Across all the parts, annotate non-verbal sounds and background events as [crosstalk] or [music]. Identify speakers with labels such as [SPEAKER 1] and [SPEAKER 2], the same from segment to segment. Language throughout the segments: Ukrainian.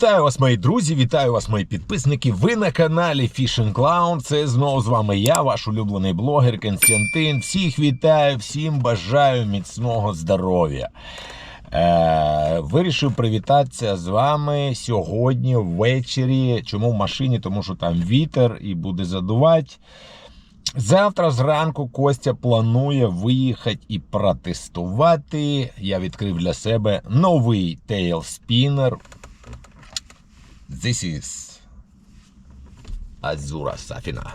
[SPEAKER 1] Вітаю вас, мої друзі, вітаю вас, мої підписники. Ви на каналі Fishing Clown. Це знову з вами я, ваш улюблений блогер Константин. Всіх вітаю, всім бажаю міцного здоров'я. Е, вирішив привітатися з вами сьогодні ввечері. Чому в машині? Тому що там вітер і буде задувати. Завтра зранку Костя планує виїхати і протестувати. Я відкрив для себе новий Tail Spinner. This is Azura Safina.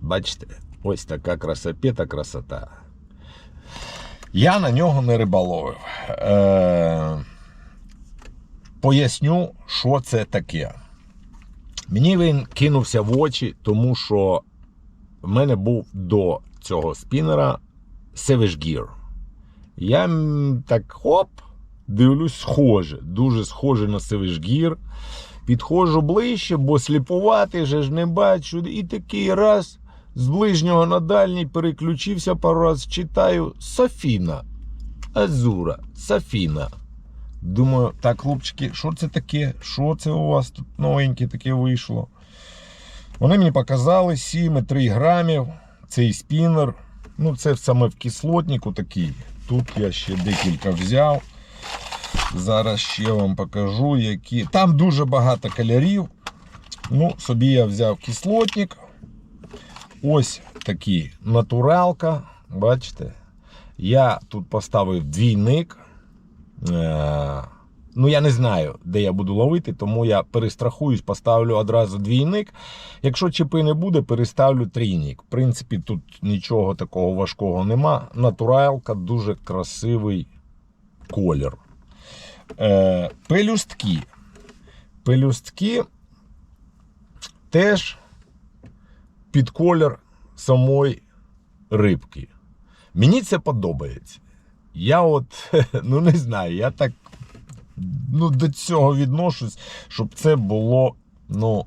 [SPEAKER 1] Бачите, ось така красопета красота. Я на нього не риболовив. Е, поясню, що це таке. Мені він кинувся в очі, тому що в мене був до цього спінера Savage Gear. Я так хоп, дивлюсь, схоже, дуже схоже на Gear. Підходжу ближче, бо сліпувати же ж не бачу. І такий раз з ближнього на дальній переключився пару раз, читаю Софіна. Азура, Софіна. Думаю, так, хлопчики, що це таке? Що це у вас тут новеньке таке вийшло? Вони мені показали 7,3 грамів. Цей спінер. Ну, це саме в кислотнику такий. Тут я ще декілька взяв. Зараз ще вам покажу, які. Там дуже багато кольорів. Ну, собі я взяв кислотник. Ось такий натуралка. Бачите? Я тут поставив двійник. Е, Ну, я не знаю, де я буду ловити, тому я перестрахуюсь, поставлю одразу двійник. Якщо чіпи не буде, переставлю трійник. В принципі, тут нічого такого важкого нема. Натуралка, дуже красивий колір. Е, пелюстки. Пелюстки теж під колір самої рибки. Мені це подобається. Я от, [laughs] ну не знаю, я так ну, до цього відношусь, щоб це було ну,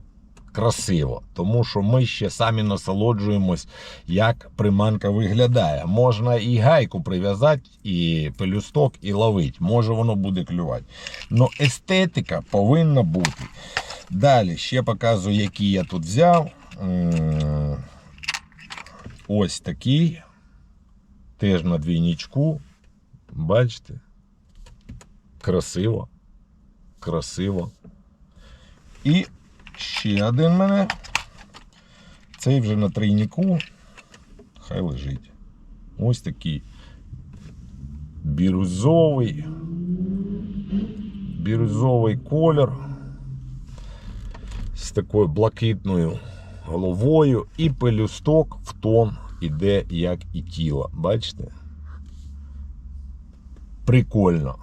[SPEAKER 1] красиво. Тому що ми ще самі насолоджуємось, як приманка виглядає. Можна і гайку прив'язати, і пелюсток, і ловити. Може воно буде клювати. Ну, естетика повинна бути. Далі ще показую, які я тут взяв. Ось такий. Теж на двійничку. Бачите? Красиво. Красиво. І ще один мене. Цей вже на трійнику. Хай лежить. Ось такий бірюзовий. Бірюзовий колір. З такою блакитною головою. І пелюсток в тон іде, як і тіло. Бачите? Прикольно.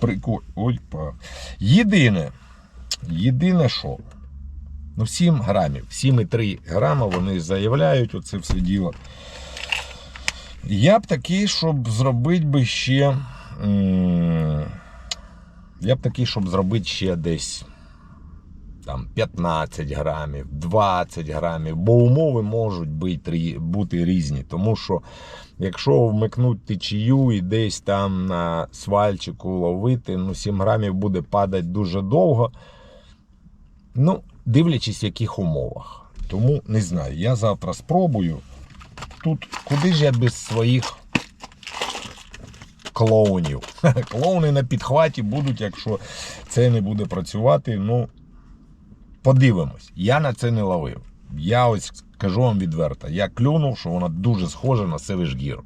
[SPEAKER 1] Прикольно. Єдине. Єдине що? Ну, 7 грамів. 7,3 грама вони заявляють оце все діло. Я б такий, щоб зробити би ще. Я б такий, щоб зробити ще десь там 15 грамів, 20 грамів, бо умови можуть бути, бути різні. Тому що якщо вмикнуть течію і десь там на свальчику ловити, ну 7 грамів буде падати дуже довго. Ну, дивлячись в яких умовах. Тому не знаю. Я завтра спробую. Тут куди ж я без своїх клоунів? [laughs] Клоуни на підхваті будуть, якщо це не буде працювати. Ну, подивимось. Я на це не ловив. Я ось кажу вам відверто, я клюнув, що вона дуже схожа на Savage Gear.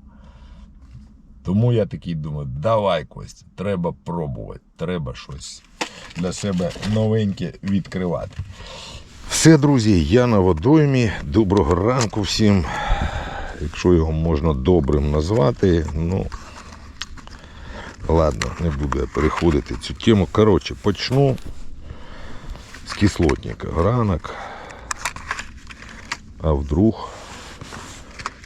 [SPEAKER 1] Тому я такий думаю, давай, Костя, треба пробувати, треба щось для себе новеньке відкривати.
[SPEAKER 2] Все, друзі, я на водоймі. Доброго ранку всім. Якщо його можна добрим назвати, ну ладно, не буду я переходити цю тему. Коротше, почну з кислотника. Ранок. А вдруг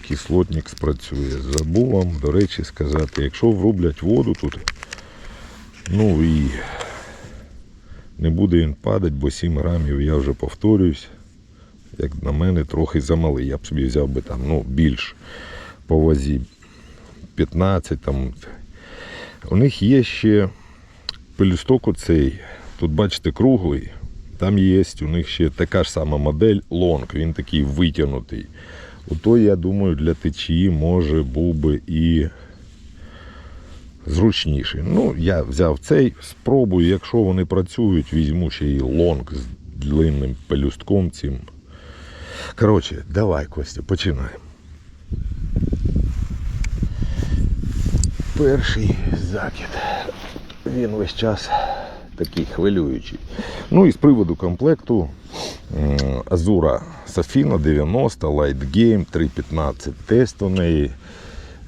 [SPEAKER 2] кислотник спрацює. Забув вам, до речі, сказати, якщо врублять воду тут, ну і не буде він падати, бо 7 грамів, я вже повторююсь, як на мене, трохи замалий. Я б собі взяв би там, ну, більш по вазі 15 там. У них є ще пелюсток оцей, тут бачите, круглий. Там є у них ще така ж сама модель лонг, він такий витягнутий. Ото, я думаю, для течії може був би і зручніший. Ну, я взяв цей, спробую, якщо вони працюють, візьму ще і лонг з длинним пелюстком цим. Коротше, давай, Костя, починаємо. Перший закид. Він весь час такий хвилюючий. Ну і з приводу комплекту Azura Safina 90, Light Game 315 тест у неї.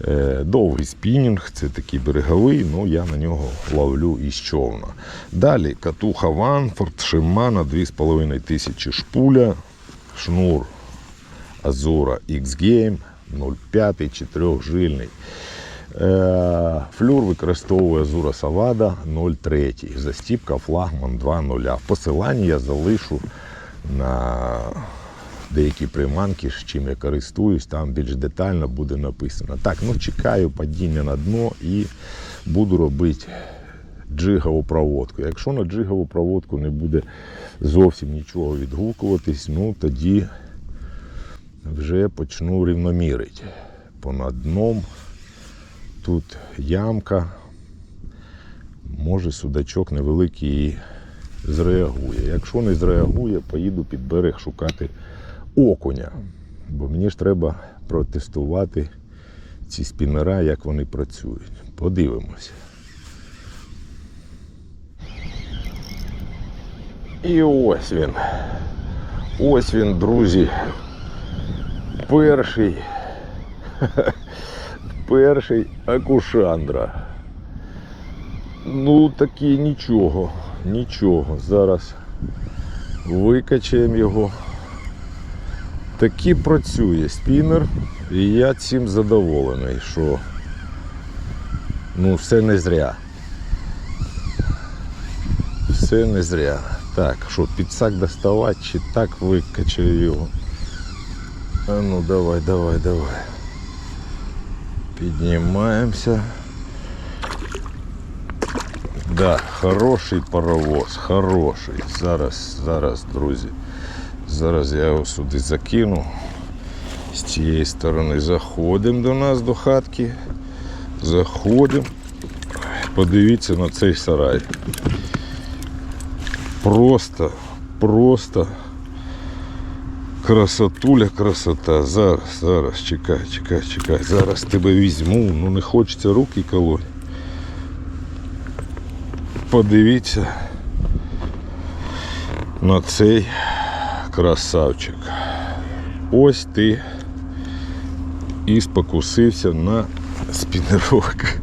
[SPEAKER 2] Е, Довгий спінінг, це такий береговий, ну я на нього ловлю із човна. Далі катуха Ванфорд, Шимана 2500 шпуля, шнур Azura X-Game 0,5 4-жильний. Е, Флюр використовує Azura Savada 0,3. Застіпка флагман 2.0. В посиланні я залишу на деякі приманки, з чим я користуюсь, там більш детально буде написано. Так, ну чекаю падіння на дно і буду робити джигову проводку. Якщо на джигову проводку не буде зовсім нічого відгукуватись, ну тоді вже почну рівномірити. Понад дном тут ямка, може судачок невеликий зреагує. Якщо не зреагує, поїду під берег шукати окуня. Бо мені ж треба протестувати ці спінера, як вони працюють. Подивимося. І ось він. Ось він, друзі. Перший. [laughs] Перший акушандра. Ну таки нічого, нічого. Зараз викачаємо його. Таки працює спінер, і я цим задоволений, що ну все не зря. Все не зря. Так, що підсак доставати чи так викачаю його. А ну давай, давай, давай. Піднімаємося. Да, хороший паровоз, хороший. Зараз, зараз, друзі. Зараз я його сюди закину. З цієї сторони заходимо до нас до хатки. Заходимо. Подивіться на цей сарай. Просто, просто красотуля, красота. Зараз, зараз, чекай, чекай, чекай. Зараз тебе візьму, ну не хочеться руки колоть. Подивіться на цей красавчик. Ось ти і спокусився на спінерок. [laughs]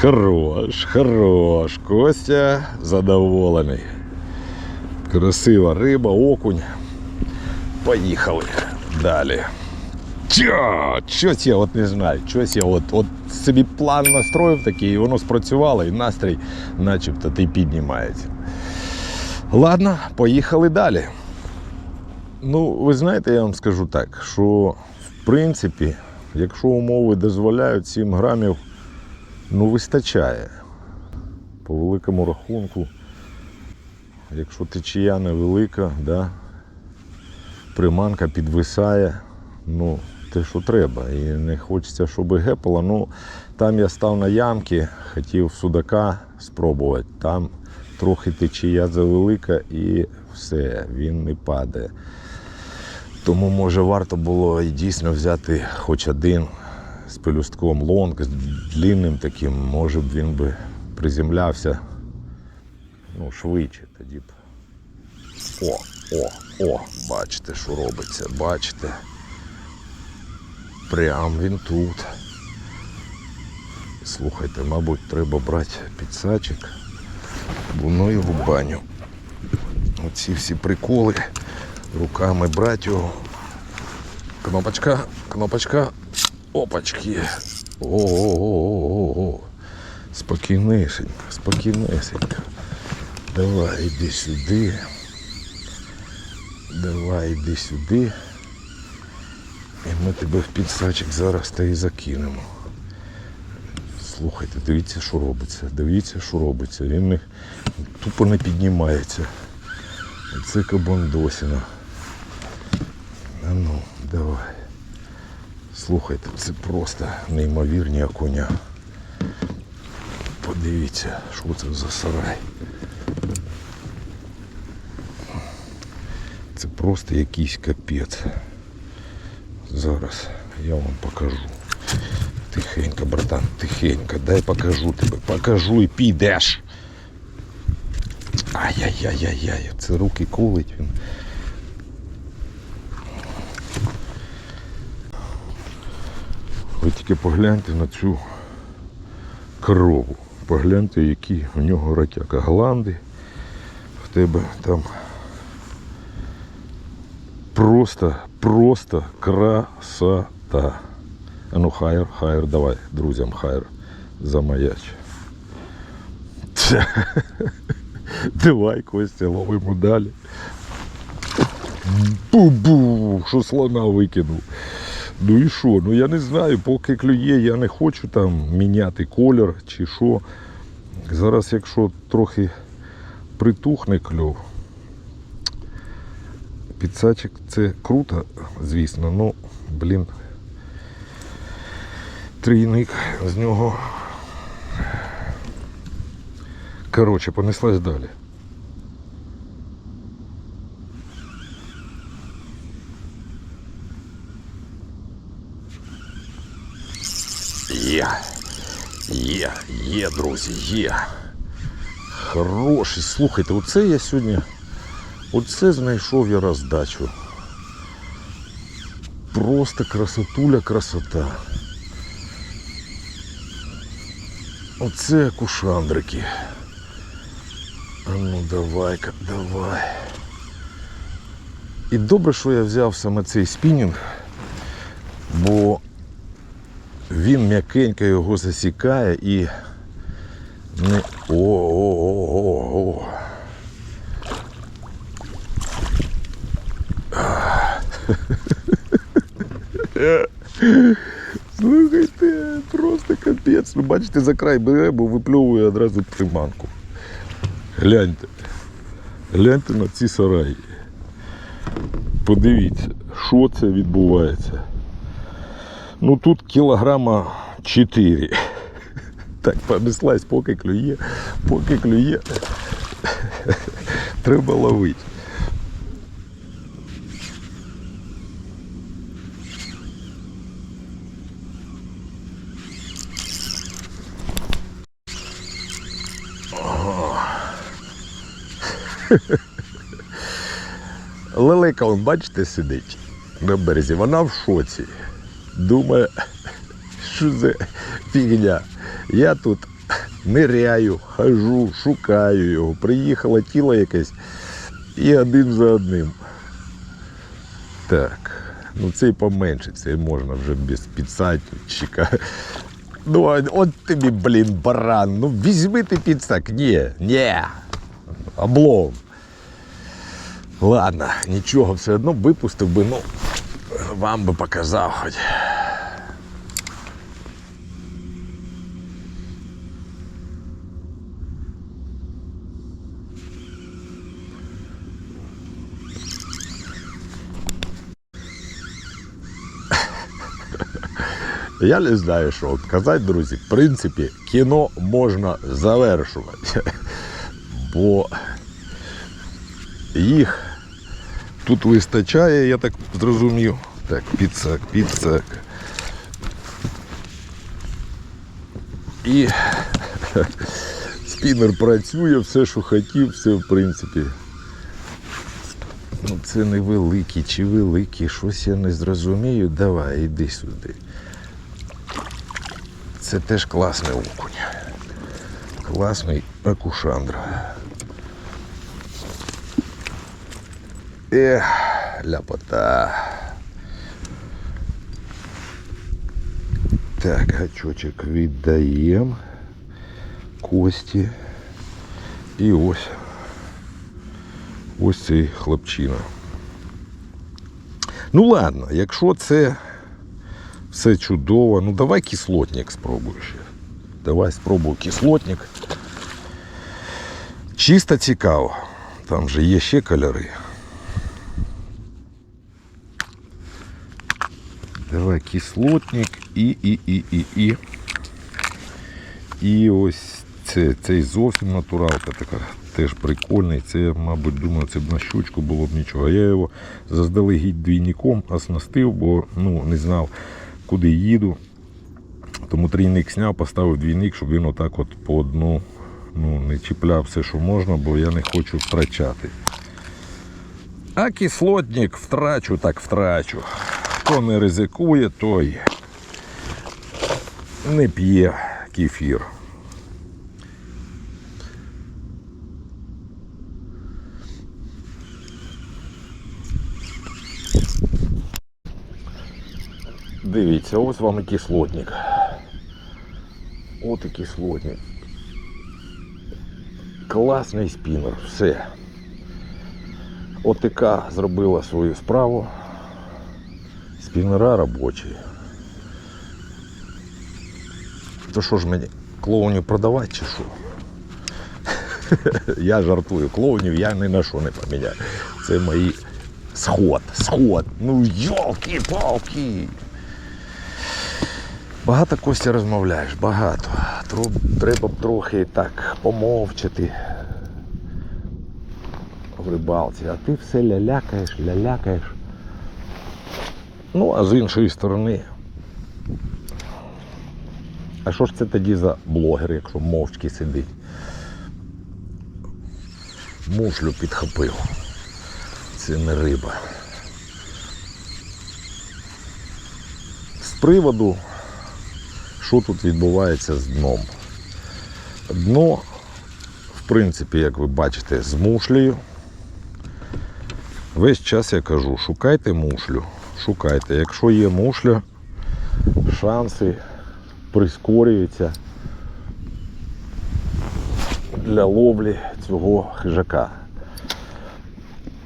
[SPEAKER 2] Хорош, хорош. Костя задоволений. Красива риба, окунь. Поїхали далі. Чо? Щось я от не знаю. Щось я от, от собі план настроїв такий, і воно спрацювало, і настрій начебто ти піднімається. Ладно, поїхали далі. Ну, ви знаєте, я вам скажу так, що в принципі, якщо умови дозволяють 7 грамів, ну вистачає. По великому рахунку, якщо течія невелика, да, приманка підвисає, ну, те, що треба. І не хочеться, щоб гепало. Ну, там я став на ямки, хотів судака спробувати. Там трохи течія завелика і все, він не падає. Тому може варто було і дійсно взяти хоч один з пелюстком лонг, з длинним таким, може б він би приземлявся ну, швидше тоді б. О, о, о, бачите, що робиться, бачите. Прям він тут. Слухайте, мабуть, треба брати підсачок, в баню. Оці всі приколи. Руками брати. Кнопочка, кнопочка. Опачки. О-о-о-о-о. Спокійнесенько, спокійнесенько. Давай, іди сюди. Давай, іди сюди. І ми тебе в підсачок зараз та і закинемо. Слухайте, дивіться, що робиться. Дивіться, що робиться. Він не, тупо не піднімається. Це кабандосіна. А ну, давай. Слухайте, це просто неймовірні окуня. Подивіться, що це за сарай. Це просто якийсь капець. Зараз я вам покажу. Тихенько, братан, тихенько, дай покажу тебе, покажу і підеш. Ай-яй-яй-яй-яй, це руки колить він. Ви тільки погляньте на цю корову. Погляньте, які у нього ратяка. Гланди. В тебе там просто, просто красота. Ну хайр, хайр, давай, друзям хайр замаяч. [laughs] Давай, Костя, ловимо далі. Бу-бу, що слона викинув. Ну і що? Ну я не знаю, поки клює, я не хочу там міняти колір чи що. Зараз, якщо трохи притухне кльов, підсачик це круто, звісно, ну, блін. Трійник з нього. Коротше, понеслась далі. Є. Є, є, друзі, є. Хороший. Слухайте, оце я сьогодні. Оце знайшов я роздачу. Просто красотуля красота. Оце кушандрики. А ну давай-ка, давай. І добре, що я взяв саме цей спінінг, бо він м'якенько його засікає і не. О-о-о-о-о. [laughs] Слухайте, просто капець. Ну бачите, за край бере, бо випльовує одразу приманку. Гляньте. Гляньте на ці сараї. Подивіться, що це відбувається. Ну тут кілограма 4. Так, понеслась, поки клює, поки клює. Треба ловити. Лелека, он, бачите, сидить на березі. Вона в шоці. Думає, що за фігня. Я тут ниряю, хожу, шукаю його. Приїхало тіло якесь і один за одним. Так, ну цей поменше, цей можна вже без підсадчика. Ну, от тобі, блін, баран. Ну візьми ти підсак. Ні, ні. Облом. Ладно, нічого, все одно випустив би, ну, вам би показав хоч. [laughs] Я не знаю, що казати, друзі. В принципі, кіно можна завершувати. [laughs] Бо їх тут вистачає, я так зрозумів. Так, підсак, підсак. І [laughs] спінер працює, все, що хотів, все в принципі. Ну, це невеликий чи великий, щось я не зрозумію. Давай, іди сюди. Це теж класний окунь. Класний акушандра. Ех, ляпота. Так, гачочок віддаємо. Кості. І ось. Ось цей хлопчина. Ну ладно, якщо це все чудово, ну давай кислотник спробую ще. Давай спробую кислотник. Чисто цікаво. Там же є ще кольори. Давай кислотник і, і, і, і, і. І ось це, цей зовсім натуралка така. Теж прикольний. Це, мабуть, думаю, це б на щучку було б нічого. Я його заздалегідь двійником оснастив, бо ну, не знав, куди їду. Тому трійник зняв, поставив двійник, щоб він отак от по одну ну, не чіпляв все, що можна, бо я не хочу втрачати. А кислотник втрачу, так втрачу. Хто не ризикує, той не п'є кефір. Дивіться, ось вам і кислотник. От і кислотник. Класний спінер, все. ОТК зробила свою справу. Спінера робочі. То що ж мені клоунів продавати що? [laughs] я жартую, клоунів я ні на що не поміняю. Це мої сход, сход. Ну йолки-палки. Багато Костя розмовляєш, багато. Треба б трохи так помовчати в рибалці, а ти все лялякаєш, лялякаєш. Ну, а з іншої сторони. А що ж це тоді за блогер, якщо мовчки сидить? Мушлю підхопив. Це не риба. З приводу, що тут відбувається з дном. Дно, в принципі, як ви бачите, з мушлею. Весь час я кажу, шукайте мушлю, шукайте. Якщо є мушля, шанси прискорюються для ловлі цього хижака.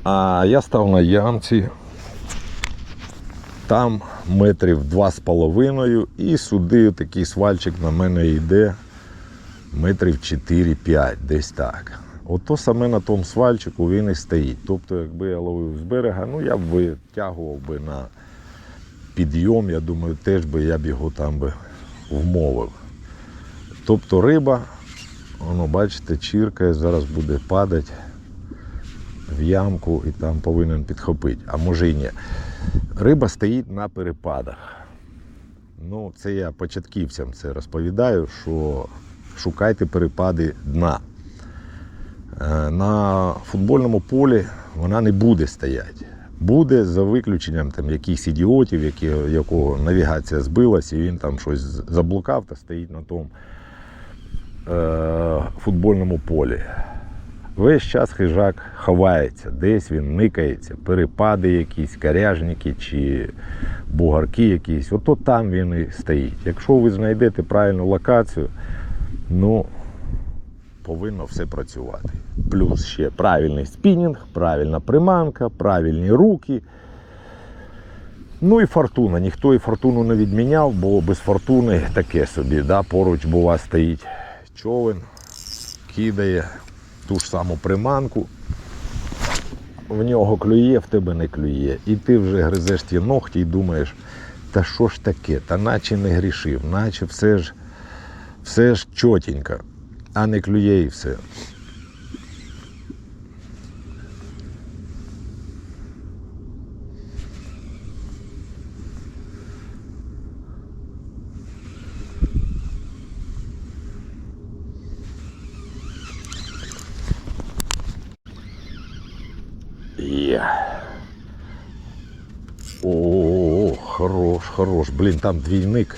[SPEAKER 2] А я став на ямці, там метрів два з половиною і сюди такий свальчик на мене йде метрів 4-5, десь так. Ото саме на тому свальчику він і стоїть. Тобто, якби я ловив з берега, ну я б витягував би на підйом, я думаю, теж би я б його там би вмовив. Тобто риба, воно, бачите, чіркає, зараз буде падати в ямку і там повинен підхопити. А може і ні. Риба стоїть на перепадах. Ну, це я початківцям це розповідаю, що шукайте перепади дна. Е, На футбольному полі вона не буде стояти. Буде за виключенням там, якихось ідіотів, які, якого навігація збилась, і він там щось заблукав та стоїть на тому е, футбольному полі. Весь час хижак ховається, десь він никається, перепади якісь, коряжники чи бугарки якісь. Ото там він і стоїть. Якщо ви знайдете правильну локацію, ну повинно все працювати. Плюс ще правильний спінінг, правильна приманка, правильні руки. Ну і фортуна. Ніхто і фортуну не відміняв, бо без фортуни таке собі. Да? Поруч бува стоїть човен, кидає ту ж саму приманку. В нього клює, в тебе не клює. І ти вже гризеш ті ногті і думаєш, та що ж таке, та наче не грішив, наче все ж, все ж чотенько, а не клює і все. Є. О, хорош. Блін, там двійник.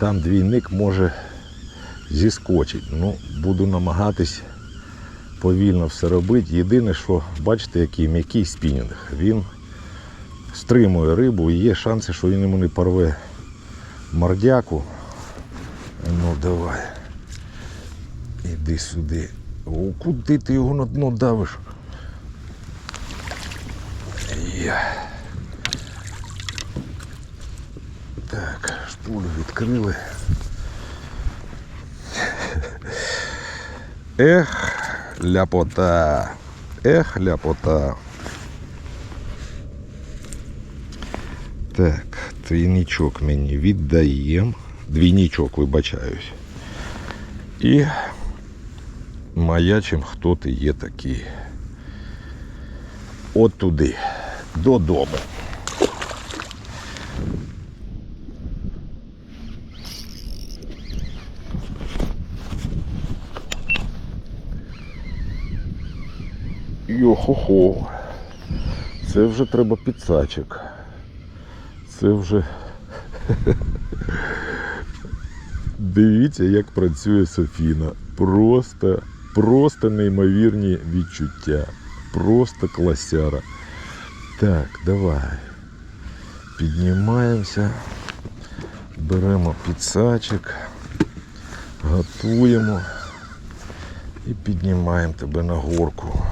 [SPEAKER 2] Там двійник може зіскочить. Ну, буду намагатись повільно все робити. Єдине, що бачите, який м'який спінінг. Він стримує рибу і є шанси, що він йому не порве мордяку. Ну давай. Іди сюди. О, куди ти його на дно давиш? Так, шпулю відкрили. Ех, ляпота. Ех, ляпота. Так, трійничок мені віддаємо. Двійничок, вибачаюсь. І маячим, хто ти є такий. От туди, додому. Йо-хо-хо. Це вже треба підсачок. Це вже. [laughs] Дивіться, як працює Софіна. Просто, просто неймовірні відчуття. Просто класяра. Так, давай. Піднімаємося. Беремо підсачок. Готуємо. І піднімаємо тебе на горку.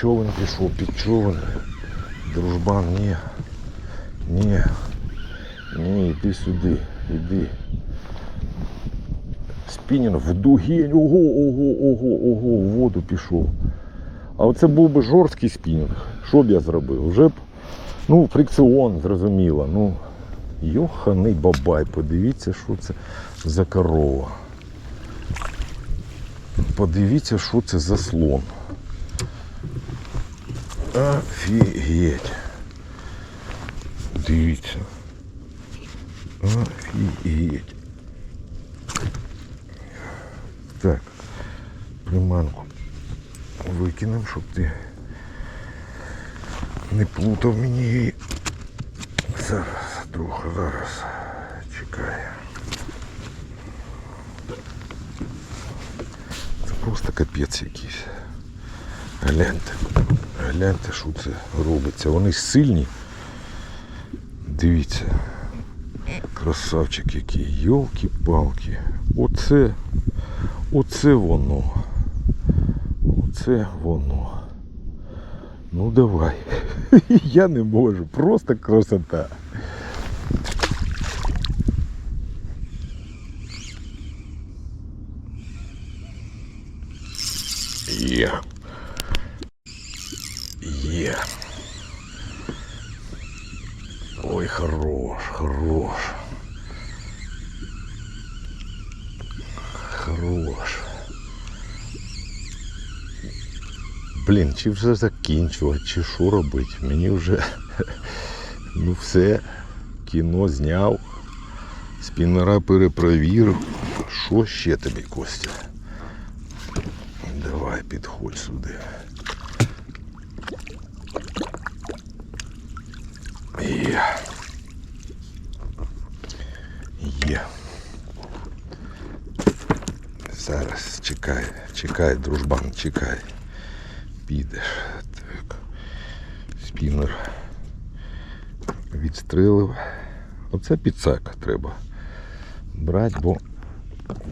[SPEAKER 2] Човен пішов, під човен. Дружбан, ні. Ні. Ні, йди сюди, йди. Спінінг в дугінь, ого, ого, ого, ого, в воду пішов. А оце був би жорсткий спінінг. Що б я зробив? Вже б, ну, фрикціон, зрозуміло. Ну, йоханий бабай, подивіться, що це за корова. Подивіться, що це за слон. Офігеть. Дивіться. Офігеть. Так, приманку викинемо, щоб ти не плутав мені її. Зараз, трохи, зараз. Чекай. Це просто капець якийсь. Гляньте, гляньте, що це робиться. Вони сильні. Дивіться. Красавчик який. Йолки-палки. Оце, оце воно. Оце воно. Ну давай. [laughs] Я не можу. Просто красота. Є. Є. Ой, хорош, хорош. Хорош. Блін, чи вже закінчувати, чи що робити? Мені вже [laughs] ну все, кіно зняв, спінера перепровірив. Що ще тобі, Костя? Підходь сюди. Є. Є. Зараз чекай, чекай, дружбан, чекай. Підеш. Так. Спінер відстрелив. Оце підсак треба брати, бо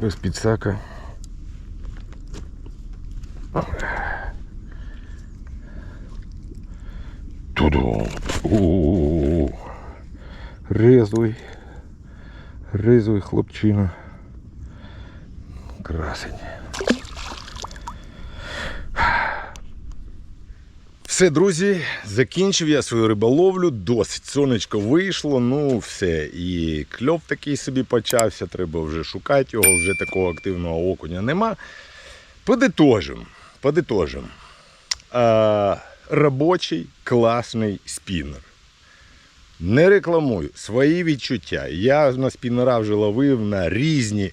[SPEAKER 2] без підсака. Туду. У-у-у. Резвий. Резвий хлопчина. Красень. Все, друзі, закінчив я свою риболовлю, досить сонечко вийшло, ну все. І кльов такий собі почався, треба вже шукати його, вже такого активного окуня нема. Подитожим, подитожим. А, робочий класний спінер. Не рекламую свої відчуття. Я на спінера вже ловив на різні.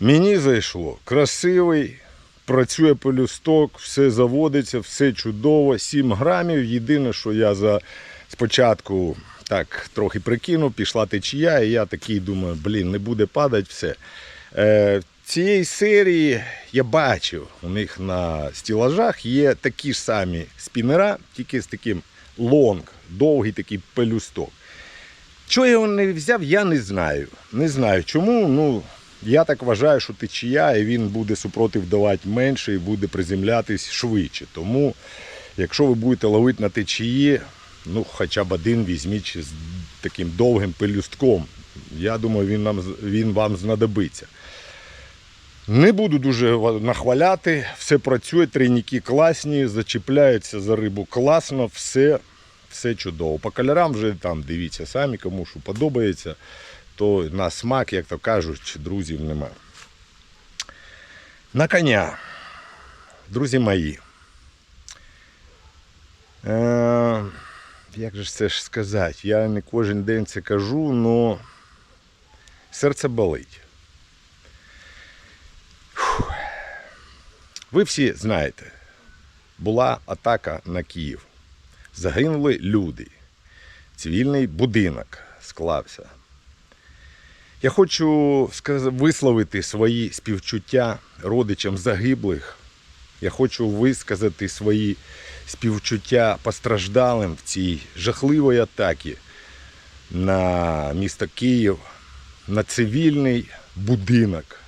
[SPEAKER 2] Мені зайшло красивий, працює пелюсток, все заводиться, все чудово. 7 грамів. Єдине, що я за спочатку так трохи прикинув, пішла течія, і я такий думаю, блін, не буде падати все. Е, цієї серії я бачив, у них на стілажах є такі ж самі спінера, тільки з таким лонг, довгий такий пелюсток. Чого я його не взяв, я не знаю. Не знаю чому. Ну, я так вважаю, що течія, і він буде супротив давати менше і буде приземлятись швидше. Тому, якщо ви будете ловити на течії, ну хоча б один візьміть з таким довгим пелюстком. Я думаю, він, нам, він вам знадобиться. Не буду дуже нахваляти, все працює, трійники класні, зачіпляються за рибу класно, все, все чудово. По кольорам вже там дивіться самі, кому що подобається, то на смак, як то кажуть, друзів нема. На коня, друзі мої. Е, як же це ж сказати? Я не кожен день це кажу, але серце болить. Ви всі знаєте, була атака на Київ. Загинули люди. Цивільний будинок склався. Я хочу висловити свої співчуття родичам загиблих. Я хочу висказати свої співчуття постраждалим в цій жахливій атаці на місто Київ, на цивільний будинок.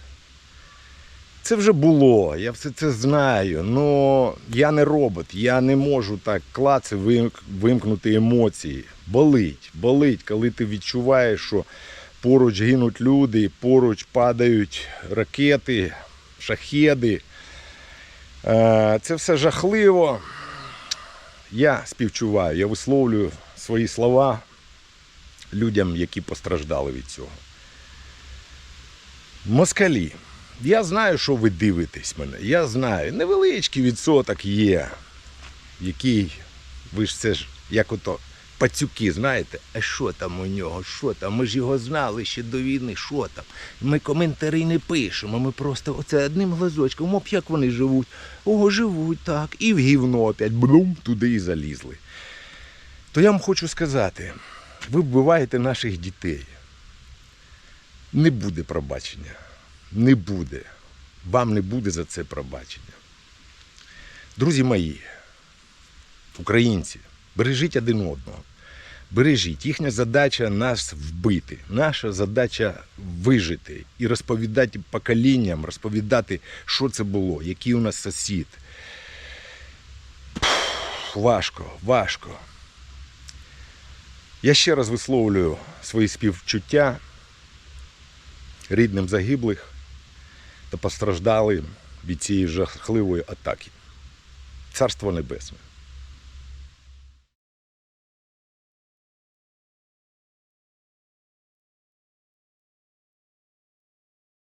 [SPEAKER 2] Це вже було, я все це знаю. але я не робот, я не можу так клаци вимкнути емоції. Болить, болить, коли ти відчуваєш, що поруч гинуть люди, поруч падають ракети, шахеди. Е, Це все жахливо. Я співчуваю, я висловлюю свої слова людям, які постраждали від цього. Москалі. Я знаю, що ви дивитесь мене. Я знаю, невеличкий відсоток є, який, ви ж це ж, як ото пацюки, знаєте, а що там у нього, що там? Ми ж його знали ще до війни, що там. Ми коментарі не пишемо, ми просто оце одним глазочком, оп, як вони живуть. О, живуть так. І в гівно опять блум, туди і залізли. То я вам хочу сказати, ви вбиваєте наших дітей. Не буде пробачення. Не буде. Вам не буде за це пробачення. Друзі мої, українці, бережіть один одного. Бережіть. Їхня задача нас вбити. Наша задача вижити і розповідати поколінням, розповідати, що це було, який у нас сусід. Важко, важко. Я ще раз висловлюю свої співчуття рідним загиблих та постраждали від цієї жахливої атаки. Царство Небесне.